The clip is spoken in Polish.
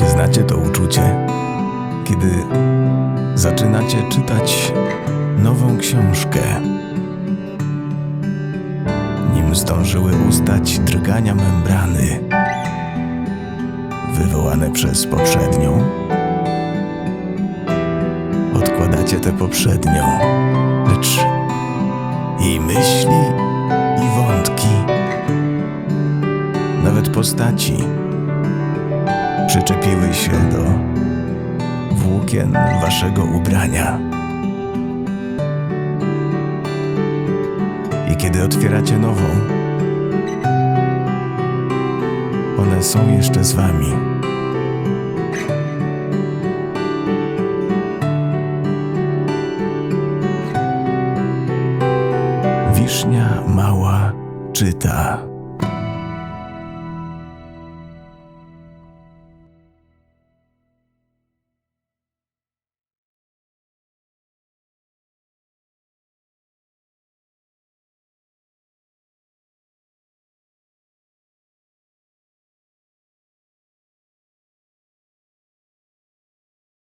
Czy znacie to uczucie, kiedy zaczynacie czytać nową książkę? Nim zdążyły ustać drgania membrany wywołane przez poprzednią, odkładacie tę poprzednią, lecz i myśli, i wątki, nawet postaci przyczepiły się do włókien waszego ubrania. I kiedy otwieracie nową, one są jeszcze z wami. Wisznia mała czyta.